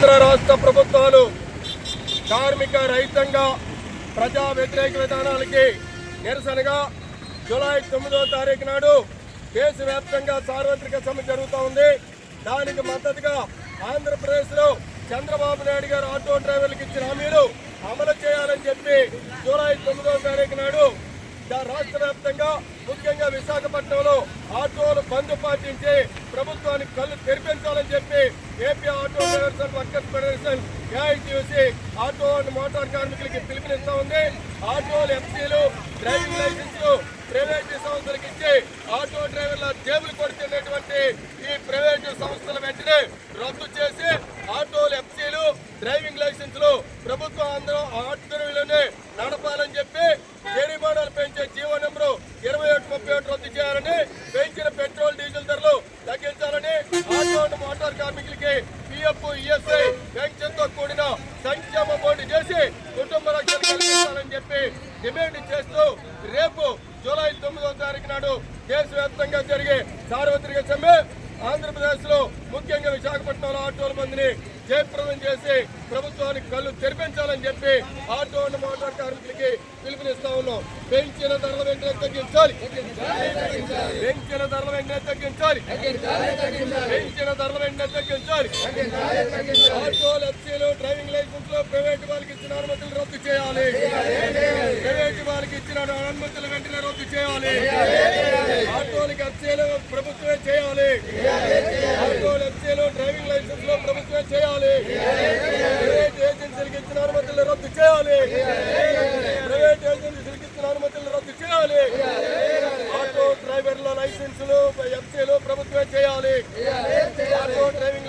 కేంద్ర రాష్ట్ర ప్రభుత్వాలు కార్మిక రైతాంగ ప్రజా వ్యతిరేక విధానాలకి నిరసనగా జూలై తొమ్మిదో తారీఖు నాడు దేశవ్యాప్తంగా సార్వత్రిక సమ్మె జరుగుతూ ఉంది. దానికి మద్దతుగా ఆంధ్రప్రదేశ్లో చంద్రబాబు నాయుడు గారు ఆటో డ్రైవర్లకు ఇచ్చిన హామీలు అమలు చేయాలని చెప్పి జూలై తొమ్మిదో తారీఖు నాడు రాష్ట్ర వ్యాప్తంగా ముఖ్యంగా విశాఖపట్నంలో ఆటోలు బంద్ పాటించి ప్రభుత్వానికి కళ్ళు తెరిపించాలని చెప్పి AP auto drivers and workers federation AITC auto and motor కార్మికులకి పిలుపునిస్తా ఉంది. ఆటోలు ఎంసీలు డ్రైవింగ్ లైసెన్స్లు ప్రైవేట్ సంస్థలకు ఇచ్చి ఆటో డ్రైవర్ల జేబులు కొడుతున్నటువంటి ఈ ప్రైవేట్ సంస్థల వెంటనే రద్దు చేసి ఆటోలు ఎఫ్సీలు డ్రైవింగ్ లైసెన్సులు ప్రభుత్వం అందరూ ఆధ్వర్యంలోనే నడపాలని చెప్పి జరిమానాలు పెంచే జీవో నెంబరు ఇరవై ఒకటి ముప్పై ఒకటి రద్దు చేయాలని పెంచిన పెట్రోల్ డీజిల్ ధరలు తగ్గించాలని ఆటో అండ్ మోటార్ కార్మికులకి పిఎఫ్ ఈఎస్ఐ పెన్షన్తో కూడిన సంక్షేమ బోర్డు చేసి కుటుంబ రక్షణ కల్పించాలని చెప్పి డిమాండ్ చేస్తూ రేపు జూలై తొమ్మిదవ తారీఖు నాడు దేశవ్యాప్తంగా జరిగే సార్వత్రిక సమ్మె ఆంధ్రప్రదేశ్లో ముఖ్యంగా విశాఖపట్నంలో ఆటోల మందిని జయప్రదం చేసి ప్రభుత్వానికి కళ్ళు తెరిపించాలని చెప్పి ఆటో అండ్ మోటార్ కార్మికులకి పిలుపునిస్తా ఉన్నాం. పెంచిన ధరల వెంటనే తగ్గించాలి. పెంచిన ధరలు వెంటనే తగ్గించాలి. పెంచిన ధరలు వెంటనే తగ్గించాలి. ఆటో ఎఫ్సీలు డ్రైవింగ్ లైసెన్స్లో ప్రైవేట్ వాళ్ళకి ఇచ్చిన అనుమతులు రద్దు చేయాలి. ప్రైవేట్ వాళ్ళకి ఇచ్చిన అనుమతులు వెంటనే రద్దు చేయాలి. బస్సులు ఎంసీలు ప్రభుత్వం చేయాలి. డ్రైవింగ్